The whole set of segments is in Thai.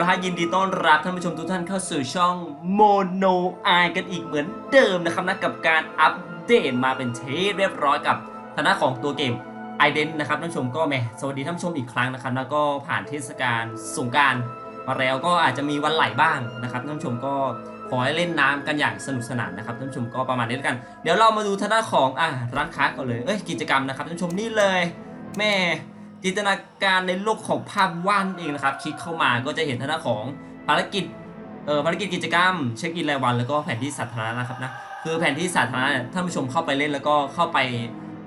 ละฮะยินดีต้อนรับท่านผู้ชมทุกท่านเข้าสู่ช่องโมโนไอกันอีกเหมือนเดิมนะครับนะกับการอัปเดตมาเป็นเทสเรียบร้อยกับทางด้านของตัวเกม i d e n นะครับท่านผู้ชมก็แหมสวัสดีท่านผู้ชมอีกครั้งนะครับแล้วก็ผ่านเทศกาลสงการมาแล้วก็อาจจะมีวันไหลบ้างนะครับท่านผู้ชมก็ขอให้เล่นน้ำกันอย่างสนุกสนานนะครับท่านผู้ชมก็ประมาณนี้แล้วกัน เดี๋ยวเรามาดูทางด้านของอะร้านค้าก่อนเลยเอ้ยกิจกรรมนะครับท่านผู้ชมนี่เลย แม่ จินตนาการในโลกของภาพวาดนั่นเองนะครับ คลิกเข้ามาก็จะเห็นทางด้านของภารกิจเอ่อภารกิจกิจกรรม เช็คอินรายวัน แล้วก็แผนที่สาธารณะนะครับนะคือแผนที่สาธารณะเนี่ยท่านผู้ชมเข้าไปเล่นแล้วก็เข้าไป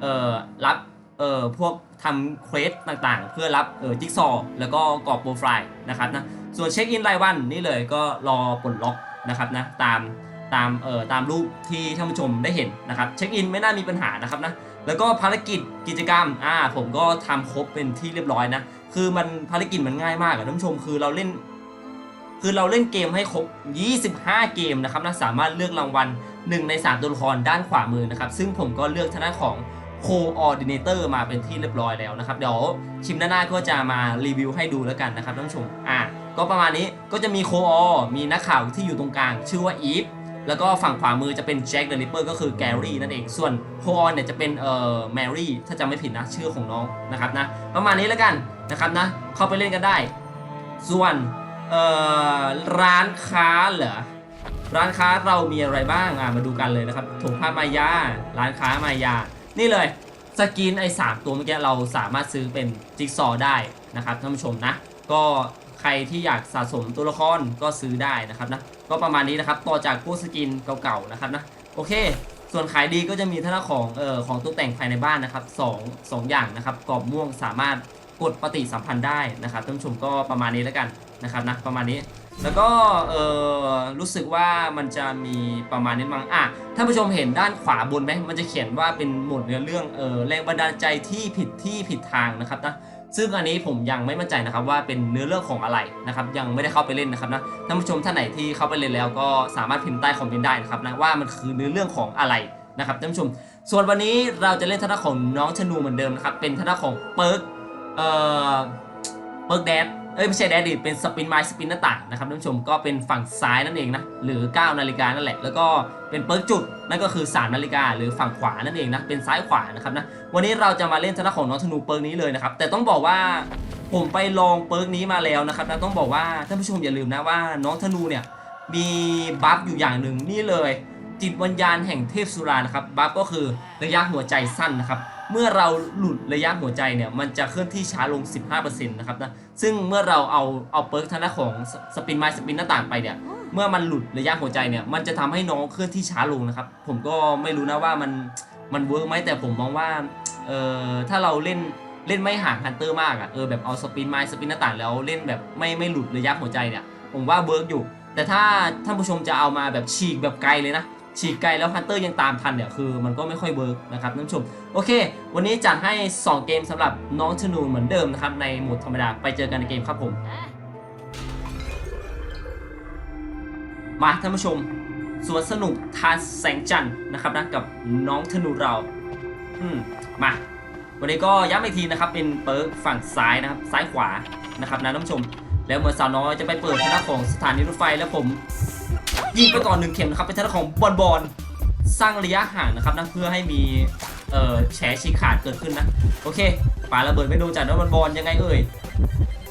เอ่อรับเอ่อพวกทำเควสต่างๆ เพื่อรับเอ่อจิ๊กซอว์แล้วก็กรอบโปรไฟล์นะครับนะส่วนเช็คอินรายวันนี่เลยก็รอปลดล็อกนะครับนะตามตามเอ่อตามรูปที่ท่านผู้ชมได้เห็นนะครับเช็คอินไม่น่ามีปัญหานะครับนะ แล้วก็ภารกิจกิจกรรมอ่าผมก็ทำครบเป็นที่เรียบร้อยนะ คือมันภารกิจมันง่ายมากอะท่านผู้ชมคือเราเล่น คือเราเล่นเกมให้ครบ 25 เกมนะครับนะสามารถเลือกรางวัล1ใน 3 ตัวละครด้านขวามือนะครับ ซึ่งผมก็เลือกทางด้านของ Coordinator มาเป็นที่เรียบร้อยแล้วนะครับ เดี๋ยวชิมหน้าๆก็จะมารีวิวให้ดูแล้วกันนะครับท่านผู้ชมอ่าก็ประมาณนี้ก็จะมีโคออมีนักข่าวที่อยู่ตรงกลาง ชื่อว่าอีฟ แล้วก็ฝั่งขวามือจะเป็นแจ็คเดลิเปอร์ก็คือแกรี่นั่นเอง ส่วนโคออนเนี่ยจะเป็นเอ่อแมรี่ถ้าจำไม่ผิดนะชื่อของน้องนะครับนะประมาณนี้แล้วกันนะครับนะเข้าไปเล่นกันได้ ส่วนเอ่อร้านค้าเหรอร้านค้าเรามีอะไรบ้างอะมาดูกันเลยนะครับถุงผ้ามายา ร้านค้ามายา นี่เลยสกินไอ้สามตัวเมื่อกี้เราสามารถซื้อเป็นจิ๊กซอว์ได้นะครับท่านผู้ชมนะ ก็ใครที่อยากสะสมตัวละครก็ซื้อได้นะครับนะ ก็ประมาณนี้นะครับต่อจากพวกสกินเก่าๆนะครับนะโอเค ส่วนขายดีก็จะมีท่าของเอ่อของตกแต่งภายในบ้านนะครับสองสองอย่างนะครับกรอบม่วงสามารถกดปฏิสัมพันธ์ได้นะครับท่านผู้ชมก็ประมาณนี้แล้วกันนะครับนะประมาณนี้แล้วก็เอ่อรู้สึกว่ามันจะมีประมาณนี้มั้งอะท่านผู้ชมเห็นด้านขวาบนไหมมันจะเขียนว่าเป็นหมวดเนื้อเรื่องเออแรงบันดาลใจที่ผิดที่ผิดทางนะครับนะ ซึ่งอันนี้ผมยังไม่มั่นใจนะครับว่าเป็นเนื้อเรื่องของอะไรนะครับยังไม่ได้เข้าไปเล่นนะครับนะท่านผู้ชมท่านไหนที่เข้าไปเล่นแล้วก็สามารถพิมพ์ใต้คอมเมนต์ได้นะครับนะว่ามันคือเนื้อเรื่องของอะไรนะครับท่านผู้ชม ส่วนวันนี้เราจะเล่นท่าของน้องชนูเหมือนเดิมนะครับเป็นท่านาของเปิร์กเอ่อเปิร์กแดด เอ้ยไม่ใช่แดดดิเป็นสปินไมล์สปินหน้าต่างนะครับท่านผู้ชมก็เป็นฝั่งซ้ายนั่นเองนะหรือ 9 นาฬิกานั่นแหละ แล้วก็เป็นเปิร์กจุดนั่นก็คือ 3 นาฬิกาหรือฝั่งขวานั่นเองนะเป็นซ้ายขวานะครับนะวันนี้เราจะมาเล่นทางด้านของน้องธนูเปิร์กนี้เลยนะครับแต่ต้องบอกว่าผมไปลองเปิร์กนี้มาแล้วนะครับนะต้องบอกว่าท่านผู้ชมอย่าลืมนะว่าน้องธนูเนี่ยมีบัฟอยู่อย่างหนึ่งนี่เลย จิตวิญญาณแห่งเทพสุรานะครับบัฟก็คือระยะหัวใจสั้นนะครับ เมื่อเราหลุดระยะหัวใจเนี่ยมันจะเคลื่อนที่ช้าลง 15%นะครับนะซึ่งเมื่อเราเอาเอาเปิร์กทางด้านของสปินไมล์สปินหน้าต่างไปเนี่ยเมื่อมันหลุดระยะหัวใจเนี่ยมันจะทำให้น้องเคลื่อนที่ช้าลงนะครับ ผมก็ไม่รู้นะว่ามันมันเวิร์กไหมแต่ผมมองว่าเออถ้าเราเล่นเล่นไม่ห่างฮันเตอร์มากอะ่ะเออแบบเอาสปินไม้สปินหน้าต่างแล้วเล่นแบบไม่ไม่หลุดระยะหัวใจเนี่ยผมว่าเวิร์กอยู่ แต่ถ้าท่านผู้ชมจะเอามาแบบฉีกแบบไกลเลยนะ ฉีกไกลแล้วฮันเตอร์ยังตามทันเนี่ยคือมันก็ไม่ค่อยเวิร์กนะครับท่านผู้ชมโอเค วันนี้จัดให้ 2 เกมสำหรับน้องชนูเหมือนเดิมนะครับในโหมดธรรมดาไปเจอกันในเกมครับผม มาท่านผู้ชมสวนสนุกทานแสงจันทร์นะครับนะกับน้องธนูเรา อืมมาวันนี้ก็ย้ำอีกทีนะครับเป็นเปิร์กฝั่งซ้ายนะครับซ้ายขวานะครับนะท่านผู้ชม แล้วเหมือนสาวน้อยจะไปเปิดทางด้านของสถานีรถไฟแล้วผม ยิงไปก่อนหนึ่งเข็มนะครับเป็นทางด้าของบอลบอลสร้างระยะห่างนะครับนะเพื่อให้มีเอ่อแฉฉีกขาดเกิดขึ้นนะโอเคปาระเบิดไม่โดนจากน้องบอลบอลยังไงเอ่ย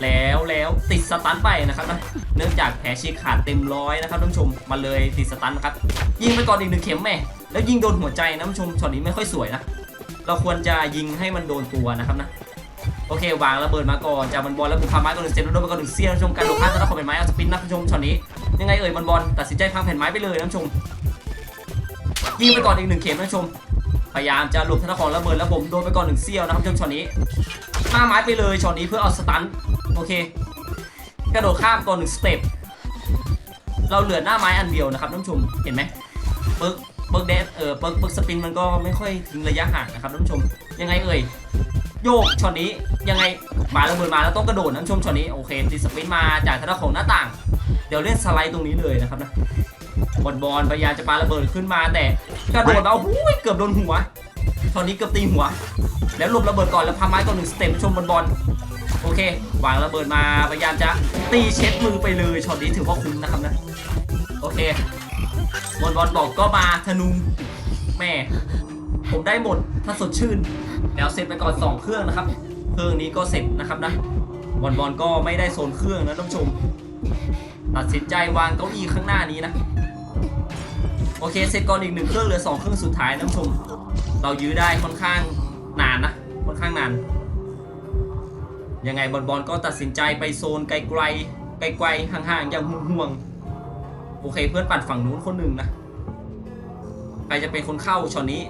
แล้วแล้วติดสตันไปนะครับนะเนื่องจากแผลฉีกขาดเต็มร้อยนะครับท่านผู้ชมมันเลยติดสตันนะครับยิงไปก่อนอีกหนึ่งเข็มแม่แล้วยิงโดนหัวใจนะท่านผู้ชมช็อตนี้ไม่ค่อยสวยนะเราควรจะยิงให้มันโดนตัวนะครับนะ โอเควางระเบิดมาก่อนจากบอลบอลแล้วบุกพาไม้ก่อนหนึ่งเซนแล้วโดนไปก่อนหนึ่งเสี้ยนชมการโดดข้ามจะรับของแผ่นไม้เอาสปินนะท่านผู้ชมช็อตนี้ยังไงเอ่ยบอลบอลตัดสินใจพังแผ่นไม้ไปเลยนะท่านผู้ชมยิงไปก่อนอีกหนึ่งเข็มนะท่านผู้ชมพยายามจะหลบธนาคารระเบิดแล้วผมโดนไปก่อนหนึ่งเสี้ยวนะครับท่านผู้ชมช็อตนี้หน้าไม้ไปเลยช็อตนี้เพื่อเอาสตันโอเค กระโดดข้ามก่อนหนึ่งสเต็ปเราเหลือหน้าไม้อันเดียวนะครับท่านผู้ชมเห็นไหมเบิร์กเบิร์กเดสเออเบิร์กเบิร์กสปินมันก็ไม่ค่อยทิ้งระยะห่างนะครับท่านผู้ชมยังไงเอ่ย โยกช็อตนี้ยังไงมาระเบิดมาแล้วต้องกระโดดนะท่านผู้ชมช็อตนี้โอเคตีสปินมาจากทางด้านของหน้าต่าง เดี๋ยวเล่นสไลด์ตรงนี้เลยนะครับนะบอลบอลพยายามจะปาระเบิดขึ้นมาแต่กระโดดมาโอ้โหเกือบโดนหัวช็อตนี้เกือบตีหัว แล้วหลบระเบิดก่อนแล้วพาไม้ก่อนหนึ่งสเต็ปชมบอลบอลโอเควางระเบิดมาพยายามจะตีเช็ดมือไปเลยช็อตนี้ถือว่าคุ้มนะครับนะโอเคบอลบอลบอกก็มาธนูแม่ผมได้หมดถ้าสดชื่น แล้วเสร็จไปก่อน 2 เครื่องนะครับ เครื่องนี้ก็เสร็จนะครับนะบอลบอลก็ไม่ได้โซนเครื่องนะท่านผู้ชม ตัดสินใจวางเก้าอี้ข้างหน้านี้นะ โอเค เสร็จก่อนอีกหนึ่งเครื่องเหลือสองเครื่องสุดท้ายนะท่านผู้ชม เรายื้อได้ค่อนข้างนานนะ ค่อนข้างนาน ยังไงบอลบอลก็ตัดสินใจไปโซนไกลๆไกลๆห่างๆอย่างห่วงๆโอเคเพื่อนปัดฝั่งนู้นคนหนึ่งนะใครจะเป็นคนเข้าช็อตนี้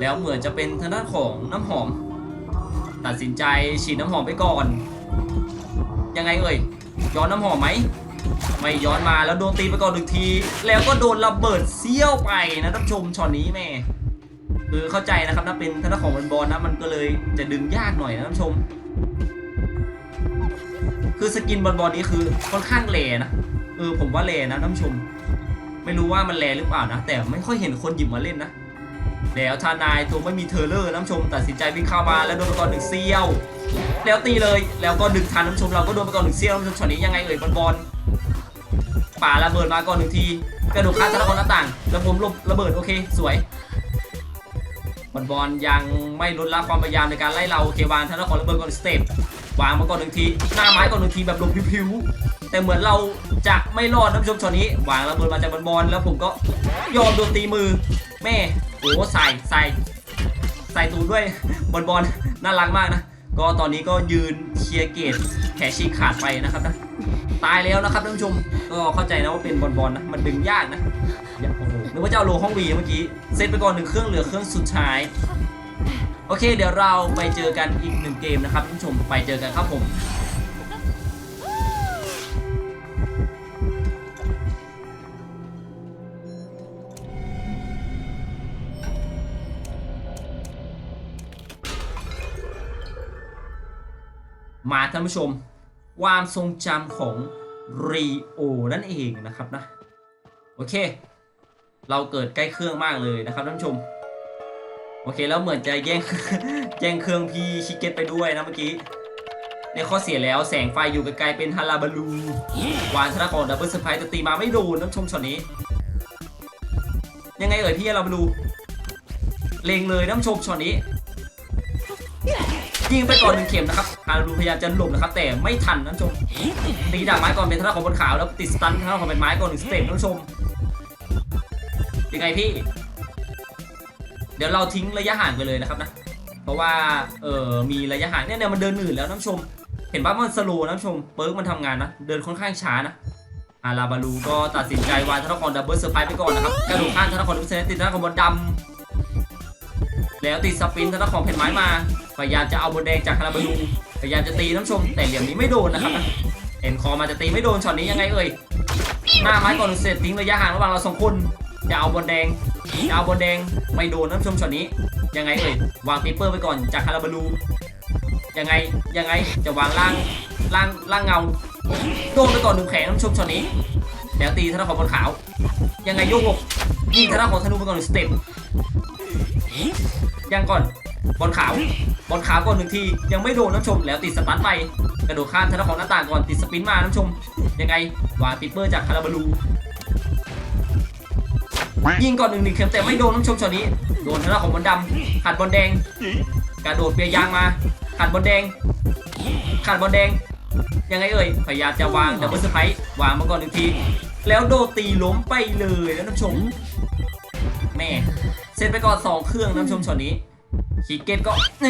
แล้วเหมือนจะเป็นทางด้านของน้ำหอม ตัดสินใจฉีดน้ำหอมไปก่อน ยังไงเอ่ยย้อนน้ำหอมไหมไม่ย้อนมาแล้วโดนตีไปก่อนหนึ่งที แล้วก็โดนระเบิดเซี่ยวไปนะท่านชมช็อตนี้แม่คือเข้าใจนะครับถ้าเป็นทางด้านของบอลบอลนะมันก็เลยจะดึงยากหน่อยนะท่านชม คือสกินบอลบอลนี้คือค่อนข้างแหลนะเออผมว่าแหลนะท่านชม ไม่รู้ว่ามันแหลหรือเปล่านะแต่ไม่ค่อยเห็นคนหยิบมาเล่นนะ แล้วทานายตัวไม่มีเทอร์เลอร์น้ำชมตัดสินใจวิ่งเข้ามาแล้วโดนไปก่อนหนึ่งเซี่ยว แล้วตีเลยแล้วก็ดึงทันน้ำชมเราก็โดนไปก่อนหนึ่งเซี่ยวน้ำชมช็อตนี้ยังไงเอ่ยบอลบอลป่าระเบิดมาก่อนหนึ่งทีกระโดดข้ามธนาคารหน้าต่าง แล้วผมลบระเบิดโอเคสวยบอลบอลยังไม่ลดละความพยายามในการไล่เราโอเควางธนาคารระเบิดก่อนสเต็ปวางมาก่อนหนึ่งทีหน้าไม้ก่อนหนึ่งทีแบบลงพิวๆแต่เหมือนเราจะไม่รอดน้ำชมช็อตนี้วางระเบิดมาจากบอลบอลแล้วผมก็ยอมโดนตีมือแม่ โอ้ใส่ใส่ใส่ตูดด้วยบอลบอลน่ารักมากนะ ก็ตอนนี้ก็ยืนเคลียร์เกตแขนฉีกขาดไปนะครับนะตายแล้วนะครับท่านผู้ชมก็เข้าใจนะว่าเป็นบอลบอลนะมันดึงยากนะอย่าโอ้โหนึกว่าจะเอาโลห้องวีเมื่อกี้เซตไปก่อนหนึ่งเครื่องเหลือเครื่องสุดท้ายโอเค เดี๋ยวเราไปเจอกันอีกหนึ่งเกมนะครับท่านผู้ชมไปเจอกันครับผม มาท่านผู้ชม ความทรงจำของรีโอนั่นเองนะครับนะ โอเค เราเกิดใกล้เครื่องมากเลยนะครับท่านผู้ชม โอเคแล้วเหมือนจะแย่งแย่งเครื่องพี่ชิเก็ตไปด้วยนะเมื่อกี้ในข้อเสียแล้วแสงไฟอยู่ไกลๆเป็นฮาราบาลูวานชนะของดับเบิลเซอร์ไพรส์ต่ตีมาไม่โดนน้ำชมช็อตนี้ ยังไงเอ่ยพี่ฮาราบาลูเลงเลยน้ำชมช็อตนี้ ยิงไปก่อนหนึ่งเข็มนะครับฮาราบาลูพยายามจะหลบนะครับแต่ไม่ทันน้ำชมตีดาบไม้ก่อนเป็นทางด้าของบนขาวแล้วติดสตันทางด้าของเป็นไม้ก่อนหนึ่งสเต็ปน้ำชมยังไงพี่ เดี๋ยวเราทิ้งระยะห่างไปเลยนะครับนะเพราะว่าเออมีระยะห่างเนี่ยเนี่ยมันเดินหนืดแล้วน้ำชม เห็นป่ะมันสโลว์น้ำชมเปิร์กมันทำงานนะเดินค่อนข้างช้านะอาราบาลูก็ตัดสินใจวางธนาคารดับเบิลเซอร์ไพรส์ไปก่อนนะครับกระโดดข้ามธนาคารดับเบิลเซอร์ติดธนาคารบนดำแล้วติดสปินธนาคารเพนไม้มา พยายามจะเอาบนแดงจากคาราบาลูพยายามจะตีน้ำชมแต่เหลี่ยมนี้ไม่โดนนะครับนะเอ็นคอมาจะตีไม่โดนช็อตนี้ยังไงเอ่ยหน้าไม้ก่อนเสร็จทิ้งระยะห่างระหว่างเราสองคนอย่าเอาบนแดงอย่าเอาบนแดงไม่โดนน้ำชมช็อตนี้ยังไงเอ่ยวางปีเปอร์ไปก่อนจากคาราบาลูยังไงยังไงจะวางล่างล่างล่างเงาโดนไปก่อนหนึ่งแขนน้ำชมช็อตนี้แล้วตีธนาคารบนขาวยังไงโยกยิงธนาคารธนูไปก่อนหนึ่งสเต็ป ยังก่อนบอลขาวบอลขาวก่อนหนึ่งทียังไม่โดนน้ำชมแล้วติดสตันไปกระโดดข้ามธนาคารหน้าต่างก่อนติดสปินมาน้ำชม ยังไงวางปีเปอร์จากคาราบาลูยิงก่อนหนึ่งหนึ่งเข็มแต่ไม่โดนน้ำชมช็อตนี้โดนทางด้าของบอลดำขัดบอลแดงกระโดดเปียยางมาขัดบอลแดงขัดบอลแดง ยังไงเอ่ยพยายามจะวางดับเบิลสไปร์วางมาก่อนหนึ่งที แล้วโดนตีล้มไปเลยแล้วน้ำชม แม่ เสร็จไปก่อนสองเครื่องน้ำชมช็อตนี้คิกเก็ตก็เอ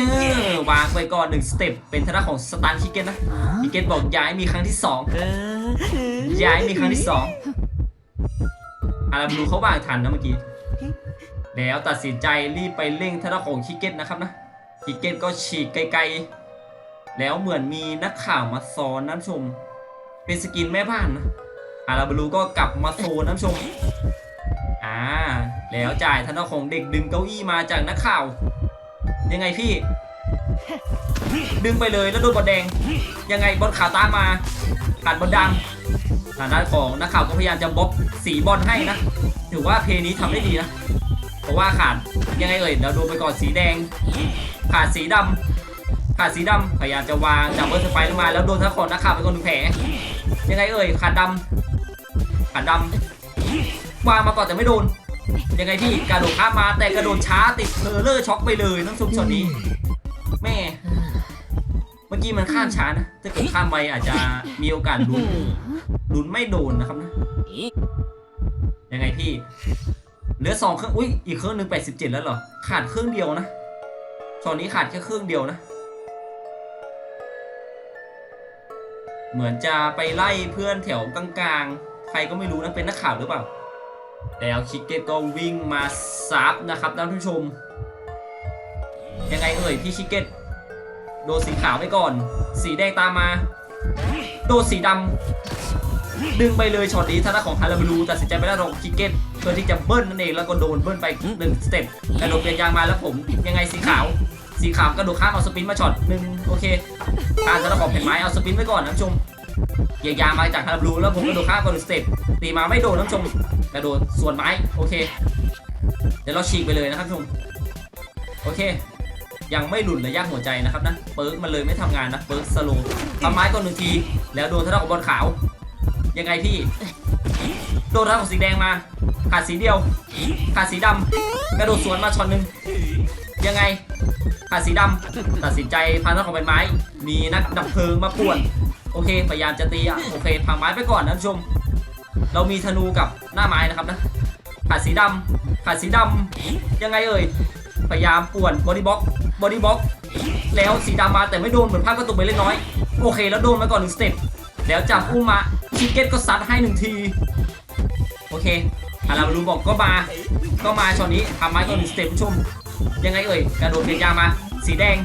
อวางไปก่อนหนึ่งสเต็ปเป็นทางด้านของสตาร์คิกเก็ตนะคิกเก็ตบอกย้ายมีครั้งที่สองย้ายมีครั้งที่สองอาราบลูเขาวางทันนะเมื่อกี้ แล้วตัดสินใจรีบไปเร่งทางด้านของคิกเก็ตนะครับนะคิกเก็ตก็ฉีกไกลๆ แล้วเหมือนมีนักข่าวมาซ้อนน้ำชม เป็นสกินแม่บ้านนะอาราบลูก็กลับมาโซนน้ำชม อ่าแล้วจ่ายทางด้านของเด็กดึงเก้าอี้มาจากนักข่าว ยังไงพี่ ดึงไปเลยแล้วโดนบอลแดง ยังไงบอลขาวตามมาขาดบอลดำทางด้านของนักข่าวก็พยายามจะบล็อกสีบอลให้นะถือว่าเพลย์นี้ทำได้ดีนะเพราะว่าขาดยังไงเอ่ยเดี๋ยวโดนไปก่อนสีแดง ขาดสีดขาดสีดำพยายามจะวางดับเบิลสไปลงมา แล้วโดนทักคนนักข่าวไปคนหนึ่งแผลยังไงเอ่ยขาดดำขาดดำ วางมาก่อนแต่ไม่โดน ยังไงพี่กระโดดข้ามมาแต่กระโดดช้าติดเพลเลอร์ช็อกไปเลยน้ำซุปช็อตนี้ แม่ เมื่อกี้มันข้ามช้านะถ้าเกิดข้ามไปอาจจะมีโอกาสลุ้นลุ้นไม่โดนนะครับนะยังไงพี่ เหลือสองเครื่อง อุ้ยอีกเครื่องหนึ่งแปดสิบเจ็ดแล้วเหรอ ขาดเครื่องเดียวนะช็อตนี้ขาดแค่เครื่องเดียวนะเหมือนจะไปไล่เพื่อนแถวกลางๆ ใครก็ไม่รู้นะเป็นนักข่าวหรือเปล่า แล้วคิกเก็ตก็วิ่งมาซับนะครับท่านผู้ชม ยังไงเอ่ยพี่ชิกเก็ตโดนสีขาวไปก่อน สีแดงตามมา โดนสีดำดึงไปเลยช็อตนี้ท่านของฮาราบลูตัดสินใจไปแล้วลงคิกเก็ตเพื่อที่จะเบิ้ลนั่นเองแล้วก็โดนเบิ้ลไปหนึ่งสเต็ปกระโดดเปลี่ยนยางมาแล้วผมยังไงสีขาว สีขาวกระโดดข้ามเอาสปินมาช็อตหนึ่งโอเคการจะของเห็นไหมเอาสปินไว้ก่อนนะท่านผู้ชมเยียยามาจากฮาราบลูแล้วผมกระโดดข้ามก่อนสเต็ปตีมาไม่โดนท่านผู้ชม กระโดดส่วนไม้โอเค เดี๋ยวเราฉีกไปเลยนะครับท่านผู้ชมโอเค ยังไม่หลุดระยะหัวใจนะครับนะเปิร์กมันเลยไม่ทำงานนะเปิร์กสโลทำไม้ก่อนหนึ่งทีแล้วโดนทางด้าของบอลขาว ยังไงพี่ โดนทางด้าของสีแดงมา ขาดสีเดียว ขาดสีดำกระโดดสวนมาช็อตหนึ่งยังไงขาดสีดำตัดสินใจพันทางของเป็นไม้ มีนักดับเพลิงมาป่วน โอเค พยายามจะตีอะ โอเคพังไม้ไปก่อนนะท่านผู้ชม เรามีธนูกับหน้าไม้นะครับนะขาดสีดำขาดสีดำยังไงเอ่ยพยายามป่วนบอดี้บ็อกบอดี้บ็อกแล้วสีดำมาแต่ไม่โดนเหมือนภาพกระตุกไปเล็กน้อย โอเค แล้วโดนมาก่อนหนึ่งสเต็ปแล้วจับอุ้มมาชิเก็ตก็ซัดให้หนึ่งทีโอเคอาราบารูบอกก็มา ก็มาช็อตนี้ทำไม้ก่อนหนึ่งสเต็ปผู้ชม ยังไงเอ่ยกระโดดเปลี่ยนยางมา สีแดง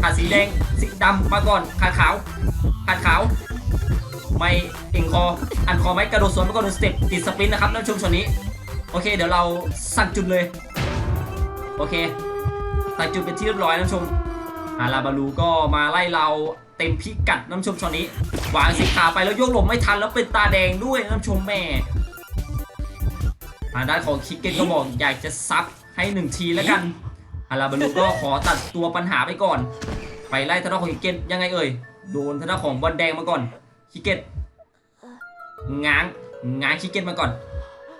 ขาดสีแดงสีดำมาก่อนขาดขาวขาดขาว ไม่เอ็งคออันคอไหมกระโดดสวนไมาก่อนหนึ่งสเต็ปติดสปินนะครับท่นผู้ชมช็อตนี้ โอเค เดี๋ยวเราสั่งจุดเลย โอเคสั่งจุดเป็นที่เรียบร้อยนะท่นชมอาราบารูก็มาไล่เราเต็มพิกัดน้ำชมช็อตนี้วางสีขาไปแล้วโยกหลบไม่ทันแล้วเป็นตาแดงด้วยน้ำชมแม่ทางด้านของคิกเก็ตก็บอกอยากจะซับให้หนึ่งทีแล้วกันอาราบารูก็ขอตัดตัวปัญหาไปก่อน ไปไล่ทางด้านของคิกเก็ตยังไงเอ่ยโดนทางด้านของบอลแดงมาก่อน คิเก็ตง้างง้างคิเก็ตมาก่อน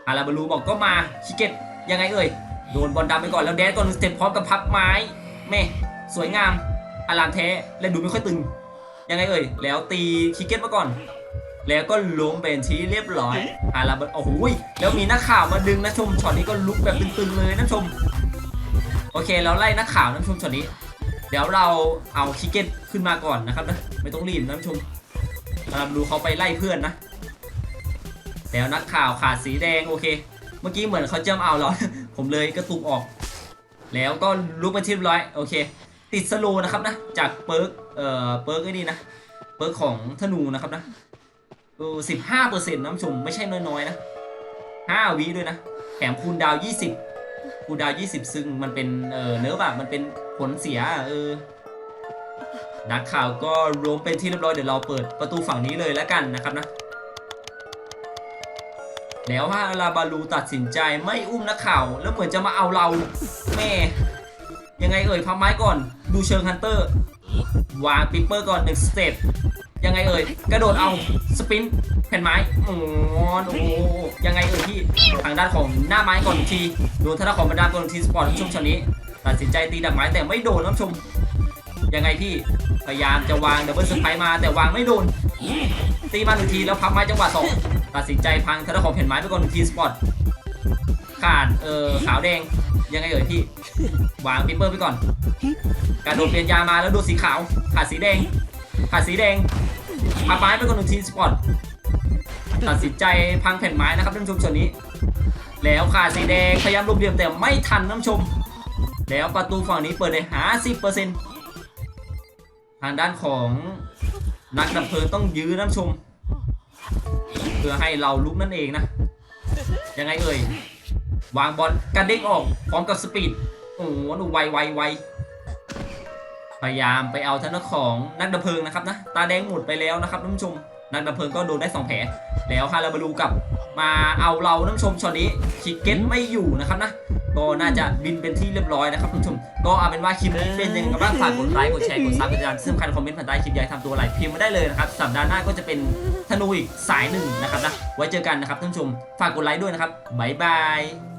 อาราบารูบอกก็มาคิเก็ตยังไงเอ่ยโดนบอลดำไปก่อนแล้วแดนก่อนหนึ่งเต็ปพร้อมกับพับไม้แม่สวยงามอารามแท้และดูไม่ค่อยตึง ยังไงเอ่ย แล้วตีคิเก็ตมาก่อน แล้วก็ล้มเป็นที่เรียบร้อยอาราบโอ้โหแล้วมีนักข่าวมาดึงนะชมช็อตนี้ก็ลุกแบบตึงๆเลยนะชม โอเคแล้วไล่นักข่าวนะชมช็อตนี้ เดี๋ยวเราเอาคิเก็ตขึ้นมาก่อนนะครับนะไม่ต้องรีบนะชม อาราบดูเขาไปไล่เพื่อนนะแล้วนักข่าวขาดสีแดงโอเค เมื่อกี้เหมือนเขาเจำเอาเรา ผมเลยกระตุกออก แล้วก็ลุกไปที่ร้อยโอเค ติดสโลว์นะครับนะ จากเปิร์กเอ่อเปิร์กไอ้นี่นะเปิร์กของธนูนะครับนะเออสิบห้าเปอร์เซ็นต์น้ำชมไม่ใช่น้อยๆนะห้าวิด้วยนะแถมคูณดาวยี่สิบคูณดาวยี่สิบซึ่งมันเป็นเออเนื้อแบบมันเป็นผลเสียเออ นักข่าวก็รวมเป็นที่เรียบร้อยเดี๋ยวเราเปิดประตูฝั่งนี้เลยแล้วกันนะครับนะ แล้วฮาราบาลูตัดสินใจไม่อุ้มนักข่าว แล้วเหมือนจะมาเอาเราแม่ ยังไงเอ่ยพับไม้ก่อน ดูเชิงฮันเตอร์ วางปิปเปอร์ก่อนหนึ่งสเต็ปยังไงเอ่ยกระโดดเอาสปินแผ่นไม้โอ้โหยังไงเอ่ยพี่ทางด้านของหน้าไม้ก่อนทีโดนทางด้านของบรรดาก่อนทีสปอร์ตช่วงชนี้ ตัดสินใจตีดักไม้แต่ไม่โดนน้ำชม ยังไงพี่พยายามจะวางดับเบิลสไปร์มาแต่วางไม่โดนตีมาหนึ่งทีแล้วพับไม้จังหวะสองตัดสินใจพังทางด้านของแผ่นไม้ไปก่อนหนึ่งทีสปอร์ตขาดเออขาวแดงยังไงเอ่ยพี่วางปิเปอร์ไปก่อน การโดนเปลี่ยนยามาแล้วโดนสีขาวขาดสีแดงขาดสีแดงพับไม้ไปก่อนหนึ่งทีสปอร์ตตัดสินใจพังแผ่นไม้นะครับท่านผู้ชมส่วนนี้ แล้วขาดสีแดงพยายามรวบเหลี่ยมแต่ไม่ทันน้ำชม แล้วประตูฝั่งนี้เปิดได้หาสิบเปอร์เซ็นต์ ทางด้านของนักดับเพลิงต้องยื้อน้ำชม เพื่อให้เราลุกนั่นเองนะ ยังไงเอ่ย วางบอลกระเด้งออกพร้อมกับสปีด โอ้โหดูไวไวไวพยายามไปเอาทางด้านของนักดับเพลิงนะครับนะ ตาแดงหมดไปแล้วนะครับท่านผู้ชม นักดับเพลิงก็โดนได้ 2 แผล แล้วฮาราบารูกลับ มาเอาเราท่านผู้ชมช็อตนี้คิกเก็ตไม่อยู่นะครับนะ ก็น่าจะบินเป็นที่เรียบร้อยนะครับท่านผู้ชมก็เอาเป็นว่าคลิปนี้เป็นยังไงกันบ้างฝากกดไลค์กดแชร์กดซับกดติดตามที่สำคัญคอมเมนต์ผ่านใต้คลิปอยากให้ทำตัวอะไรพิมพ์มาได้เลยนะครับสัปดาห์หน้าก็จะเป็นธนูอีกสายหนึ่งนะครับนะไว้เจอกันนะครับท่านผู้ชมฝากกดไลค์ด้วยนะครับบ๊ายบาย